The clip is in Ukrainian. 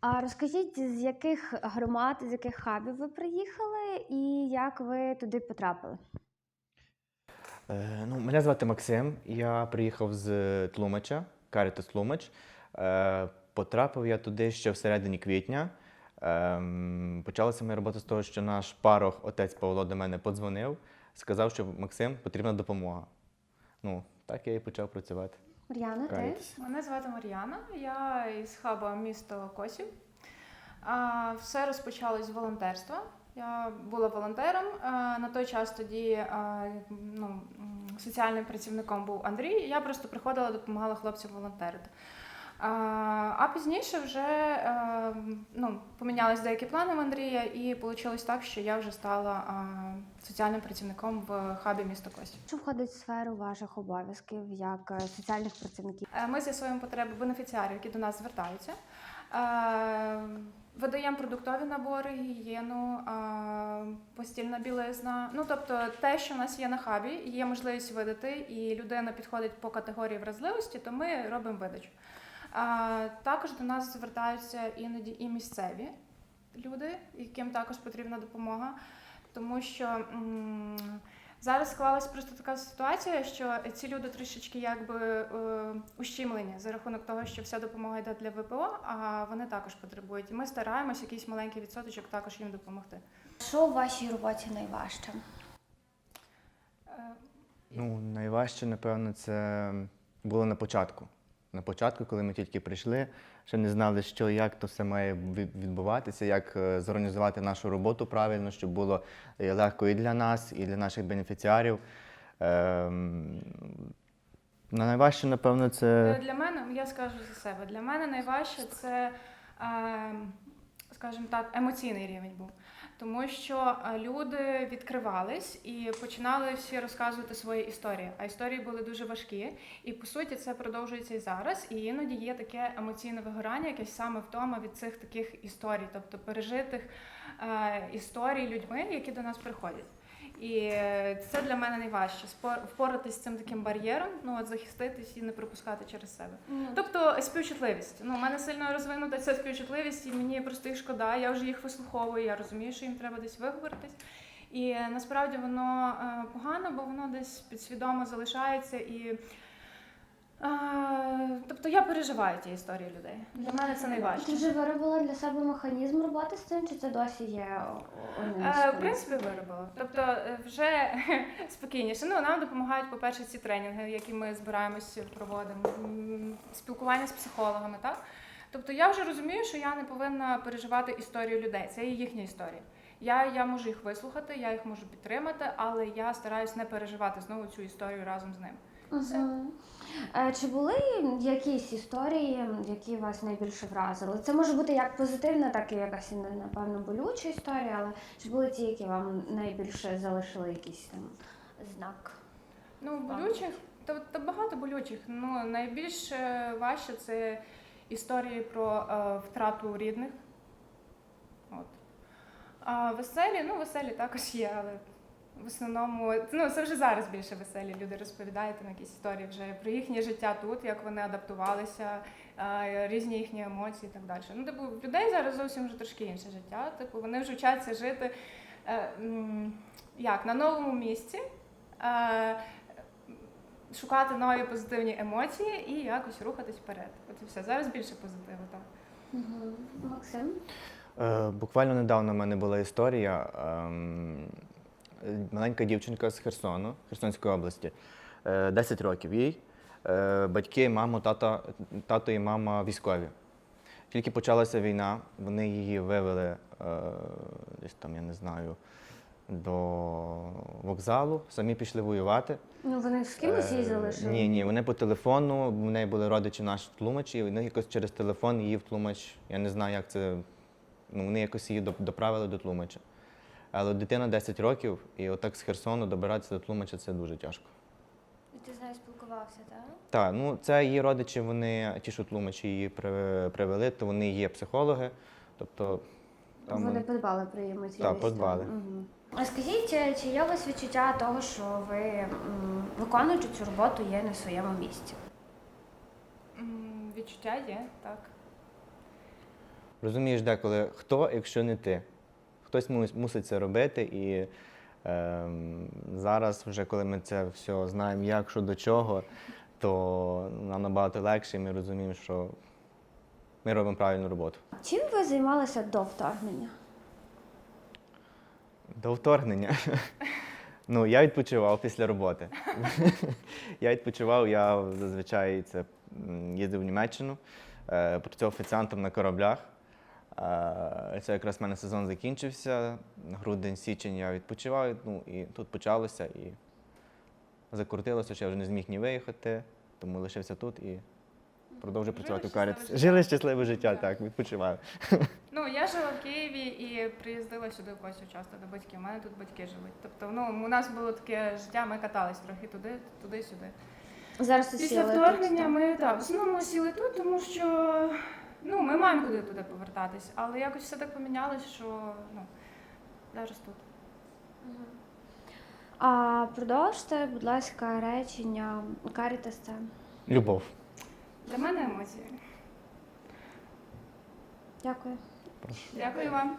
А розкажіть, з яких громад, з яких хабів ви приїхали і як ви туди потрапили? Е, ну, мене звати Максим. Я приїхав з Тлумача, Карітас Тлумач. Е, потрапив я туди ще в середині квітня. Ем, почалася моя робота з того, що наш парох, отець Павло, до мене подзвонив, сказав, що Максим потрібна допомога. Ну, так я і почав працювати. Мар'яна, ти? Мене звати Мар'яна, я із хаба місто Косів. А, Все розпочалось з волонтерства. Я була волонтером. На той час тоді ну, соціальним працівником був Андрій. і Я просто приходила, допомагала хлопцям волонтерити. А, пізніше вже е, ну, помінялись деякі плани в Андрія, і вийшло так, що я вже стала соціальним працівником в хабі міста Косів. Що входить в сферу ваших обов'язків як е, соціальних працівників? Е, Ми з'ясуємо потреби бенефіціарів, які до нас звертаються. Видаємо продуктові набори, гігієну, постільна білизна. Ну тобто те, що в нас є на хабі, є можливість видати, і людина підходить по категорії вразливості, то ми робимо видачу. Також до нас звертаються іноді і місцеві люди, яким також потрібна допомога, тому що. Зараз склалась просто така ситуація, що ці люди трішечки якби е, ущемлені за рахунок того, що вся допомога йде для ВПО, а вони також потребують. І ми стараємось якийсь маленький відсоточок також їм допомогти. Що у вашій роботі найважче? Е, Ну, найважче, напевно, це було на початку. На початку, коли ми тільки прийшли, ще не знали, що як то все має відбуватися, як е, зорганізувати нашу роботу правильно, щоб було е, легко і для нас, і для наших бенефіціарів. Ем, на найважче, напевно, Е, це Для мене, я скажу за себе, для мене найважче це, е, скажімо так, емоційний рівень був. Тому що е, люди відкривались і починали всі розказувати свої історії. А історії були дуже важкі. І по суті це продовжується і зараз. І іноді є таке емоційне вигорання, якесь саме втома від цих таких історій, тобто пережитих е, історій людьми, які до нас приходять. І це для мене найважче впоратись з цим таким бар'єром, ну от захиститись і не пропускати через себе. Тобто співчутливість. Ну, у мене сильно розвинута ця співчутливість, і мені просто їх шкода. Я вже їх вислуховую, я розумію, що їм треба десь виговоритись. І насправді воно е, погано, бо воно десь підсвідомо залишається і. Е, Тобто я переживаю ті історії людей. Для мене це найважче. Ти вже виробила для себе механізм роботи з цим, чи це досі є одним з Е, В принципі, виробила. Тобто е, вже спокійніше. Ну, нам допомагають, по-перше, ці тренінги, які ми збираємося проводимо, спілкування з психологами, так? Тобто я вже розумію, що я не повинна переживати історію людей. Це є їхня історія. Я, я можу їх вислухати, я їх можу підтримати, але я стараюсь не переживати знову цю історію разом з ними. Е, Чи були якісь історії, які вас найбільше вразили? Це може бути як позитивна, так і якась напевно болюча історія, але чи були ті, які вам найбільше залишили якийсь там знак? Ну, болючих, то, то багато болючих. Ну, найбільш е, важче це історії про е, втрату рідних. От. А веселі, ну, веселі також є, але в основному, ну, це вже зараз більше веселі. Люди розповідають там якісь історії вже про їхнє життя тут, як вони адаптувалися, різні їхні емоції і так далі. Ну, типу, в людей зараз зовсім вже трошки інше життя. Типу, вони вже вчаться жити е, як, на новому місці. Е, шукати нові позитивні емоції і якось рухатись вперед. От і все. Зараз більше позитиву там. Угу. Максим? Е, Буквально недавно в мене була історія. ем, е, Маленька дівчинка з Херсону, Херсонської області, е, 10 років їй. Е, Батьки, мама, тата, тато і мама військові. Тільки почалася війна, вони її вивели е, десь там, я не знаю, до вокзалу, самі пішли воювати. Ну вони з кимось її Е, залишили? Ні, ні, вони по телефону, в неї були родичі наші Тлумачі, і вони якось через телефон її в Тлумач. Я не знаю, як це. Ну, вони якось її доправили до Тлумача. Але дитина 10 років, і отак з Херсону добиратися до Тлумача це дуже тяжко. І ти з нею спілкувався, так? Так, ну це її родичі, вони, ті, що Тлумачі її привели, то вони є психологи. Тобто там Вони подбали про її емоційний Так, подбали. Угу. А скажіть, чи є у вас відчуття того, що ви м, виконуючи цю роботу є на своєму місці? Відчуття є, так. розумієш деколи, хто, якщо не ти. Хтось мусить це робити, і ем, зараз, вже коли ми це все знаємо, як, що до чого, то нам набагато легше, і ми розуміємо, що ми робимо правильну роботу. Чим ви займалися до вторгнення? До вторгнення. Ну, я відпочивав після роботи. я відпочивав, я зазвичай це їздив в Німеччину, е, працював офіціантом на кораблях. Це якраз в мене сезон закінчився. Грудень, січень я відпочивав, ну і тут почалося і закрутилося, що я вже не зміг ні виїхати, тому лишився тут і продовжую працювати в щасливе Каріці. Жили щасливе життя, Так. так, відпочиваю. Ну, я жила в Києві і приїздила сюди в гості часто до батьків. У мене тут батьки живуть. Тобто, ну, у нас було таке життя, ми катались трохи туди, туди-сюди. Зараз Після сіли вторгнення ми так, в основному сіли тут, тому що ну, ми маємо куди туди повертатись, але якось все так помінялось, що ну, зараз тут. А продовжте, будь ласка, речення Карітас це. Любов. Для мене емоції. Дякую. Дякую вам.